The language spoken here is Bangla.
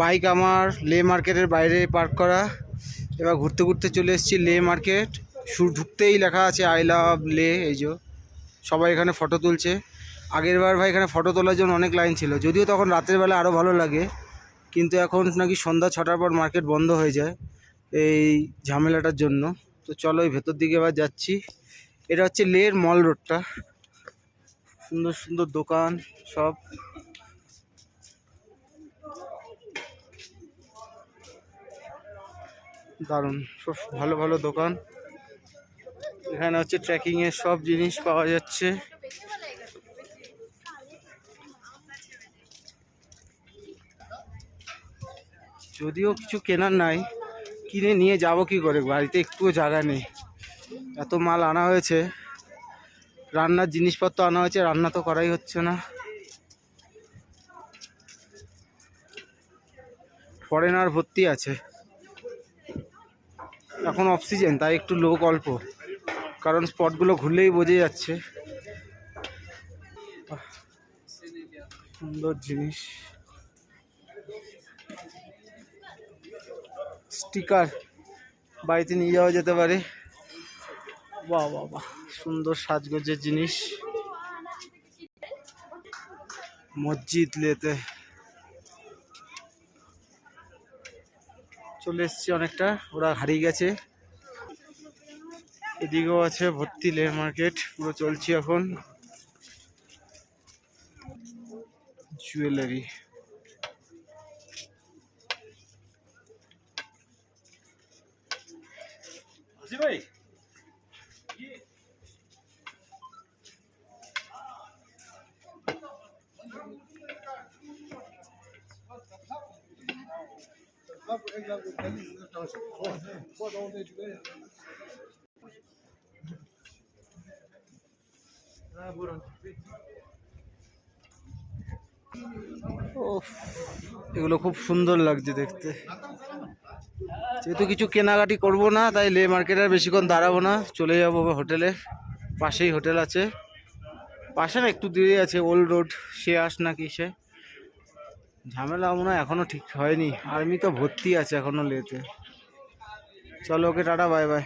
বাইক আমার লে মার্কেটের বাইরে পার্ক করা। এবার ঘুরতে ঘুরতে চলে এসেছি লে মার্কেট। শুরু ঢুকতেই লেখা আছে, আই লাভ লে এই যে। সবাই এখানে ফটো তুলছে। আগের বার ভাই এখানে ফটো তোলার জন্য অনেক লাইন ছিল। যদিও তখন রাতের বেলা আরও ভালো লাগে, কিন্তু এখন নাকি সন্ধ্যা ছটার পর মার্কেট বন্ধ হয়ে যায় এই ঝামেলাটার জন্য। তো চলো এই ভেতর দিকে এবার যাচ্ছি। এটা হচ্ছে লের মল রোডটা। সুন্দর সুন্দর দোকান সব। দারুণ সব ভালো ভালো দোকান। এখানে হচ্ছে ট্রেকিং এর সব জিনিস পাওয়া যাচ্ছে। যদিও কিছু কেনার নাই, কিনে নিয়ে যাব কি করে? বাড়িতে একটুও জায়গা নেই। এত মাল আনা হয়েছে। রান্নার জিনিসপত্র আনা হয়েছে, রান্না তো করাই হচ্ছে না। ফরেনার ভর্তি আছে। এখন অক্সিজেন তাই একটু লোক অল্প। কারণ স্পটগুলো ঘুরলেই বোঝা যাচ্ছে। সুন্দর জিনিস। স্টিকার বাড়িতে নিয়ে যাওয়া যেতে পারে। বাহ বাহ বাহ, সুন্দর সাজগোজের জিনিস। মসজিদ লেতে। চলে এসছি অনেকটা, ওরা হারিয়ে গেছে। এদিকেও আছে ভর্তি লেয়ার মার্কেট, পুরো চলছি এখন। জুয়েলারি। ওফ এগুলো খুব সুন্দর লাগছে দেখতে। যেহেতু কিছু কেনাকাটি করব না, তাই লে মার্কেটে আর বেশিক্ষণ দাঁড়াবো না, চলে যাব হোটেলে। পাশেই হোটেল আছে। পাশে না একটু দূরে আছে, ওল্ড রোড, সে আস না কি সে। ঝামেলা মনে হয় এখনও ঠিক হয়নি। আর্মি তো ভর্তি আছে এখনও লেতে। চলো ওকে টাটা বাই বাই